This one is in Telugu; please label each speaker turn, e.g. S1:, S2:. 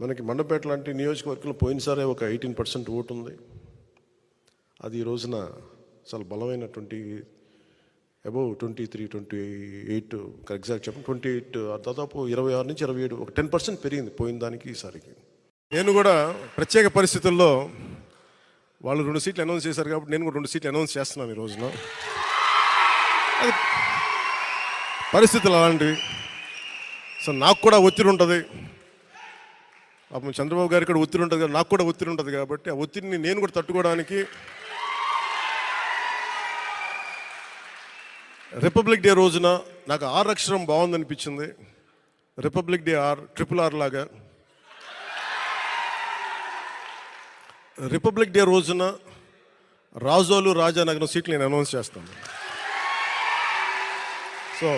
S1: మనకి మండపేట లాంటి నియోజకవర్గంలో పోయినసారే ఒక ఎయిటీన్ పర్సెంట్ ఓటు ఉంది. అది ఈ రోజున చాలా బలమైనటువంటి above twenty three twenty eight exact చెప్పండి. ట్వంటీ ఎయిట్ దాదాపు ఇరవై ఆరు నుంచి ఇరవై ఏడు ఒక టెన్ పర్సెంట్ పెరిగింది పోయిన దానికి ఈసారికి నేను కూడా ప్రత్యేక పరిస్థితుల్లో వాళ్ళు రెండు సీట్లు అనౌన్స్ చేశారు కాబట్టి నేను కూడా రెండు సీట్లు అనౌన్స్ చేస్తున్నాను ఈ రోజున. అది పరిస్థితులు అలాంటివి. సో నాకు కూడా ఒత్తిడి ఉంటుంది. పాపం చంద్రబాబు గారికి కూడా ఒత్తిడి ఉంటుంది నాకు కూడా ఒత్తిడి ఉంటుంది కాబట్టి ఆ ఒత్తిడిని నేను కూడా తట్టుకోవడానికి రిపబ్లిక్ డే రోజున నాకు ఆర్ అక్షరం బాగుందనిపించింది. Republic Day R triple R లాగా. రిపబ్లిక్ డే రోజున రాజోలు రాజానగరం సీట్లు నేను అనౌన్స్ చేస్తాను. సో